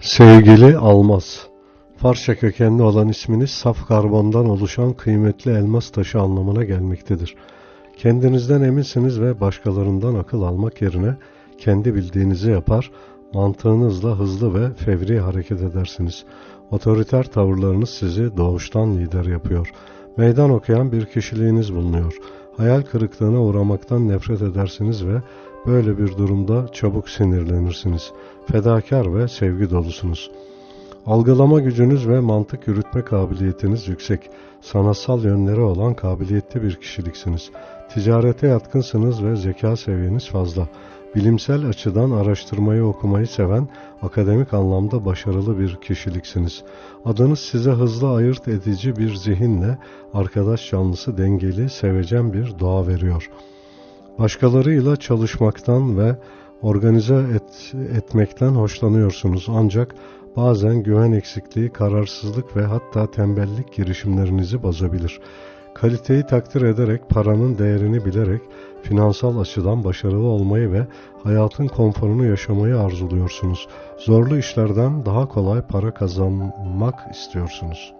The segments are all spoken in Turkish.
Sevgili Almaz, Farsça kökenli olan isminiz saf karbondan oluşan kıymetli elmas taşı anlamına gelmektedir. Kendinizden eminsiniz ve başkalarından akıl almak yerine kendi bildiğinizi yapar, mantığınızla hızlı ve fevri hareket edersiniz. Otoriter tavırlarınız sizi doğuştan lider yapıyor. Meydan okuyan bir kişiliğiniz bulunuyor. Hayal kırıklığına uğramaktan nefret edersiniz ve böyle bir durumda çabuk sinirlenirsiniz. Fedakar ve sevgi dolusunuz. Algılama gücünüz ve mantık yürütme kabiliyetiniz yüksek. Sanatsal yönleri olan kabiliyetli bir kişiliksiniz. Ticarete yatkınsınız ve zeka seviyeniz fazla. Bilimsel açıdan araştırmayı okumayı seven, akademik anlamda başarılı bir kişiliksiniz. Adınız size hızlı ayırt edici bir zihinle, arkadaş canlısı dengeli, sevecen bir doğa veriyor. Başkalarıyla çalışmaktan ve organize et, etmekten hoşlanıyorsunuz ancak bazen güven eksikliği, kararsızlık ve hatta tembellik girişimlerinizi bozabilir. Kaliteyi takdir ederek, paranın değerini bilerek, finansal açıdan başarılı olmayı ve hayatın konforunu yaşamayı arzuluyorsunuz. Zorlu işlerden daha kolay para kazanmak istiyorsunuz.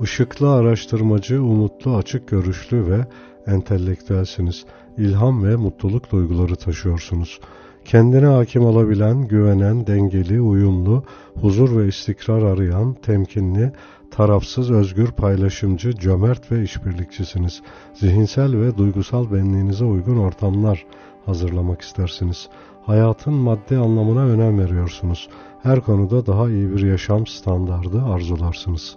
Işıklı araştırmacı, umutlu, açık görüşlü ve entelektüelsiniz. İlham ve mutluluk duyguları taşıyorsunuz. Kendine hakim olabilen, güvenen, dengeli, uyumlu, huzur ve istikrar arayan, temkinli, tarafsız, özgür, paylaşımcı, cömert ve işbirlikçisiniz. Zihinsel ve duygusal benliğinize uygun ortamlar hazırlamak istersiniz. Hayatın maddi anlamına önem veriyorsunuz. Her konuda daha iyi bir yaşam standardı arzularsınız.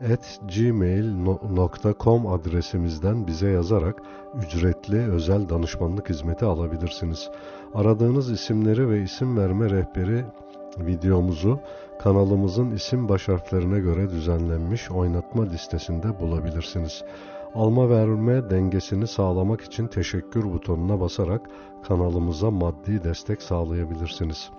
at gmail.com adresimizden bize yazarak ücretli özel danışmanlık hizmeti alabilirsiniz. Aradığınız isimleri ve isim verme rehberi videomuzu kanalımızın isim baş harflerine göre düzenlenmiş oynatma listesinde bulabilirsiniz. Alma verme dengesini sağlamak için teşekkür butonuna basarak kanalımıza maddi destek sağlayabilirsiniz.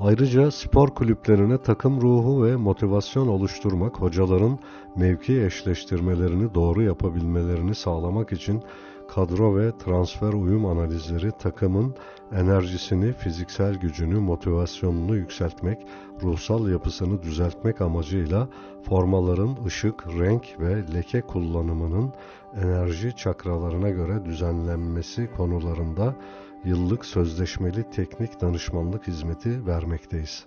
Ayrıca spor kulüplerine takım ruhu ve motivasyon oluşturmak, hocaların mevki eşleştirmelerini doğru yapabilmelerini sağlamak için kadro ve transfer uyum analizleri takımın enerjisini, fiziksel gücünü, motivasyonunu yükseltmek, ruhsal yapısını düzeltmek amacıyla formaların ışık, renk ve leke kullanımının enerji çakralarına göre düzenlenmesi konularında yıllık sözleşmeli teknik danışmanlık hizmeti vermekteyiz.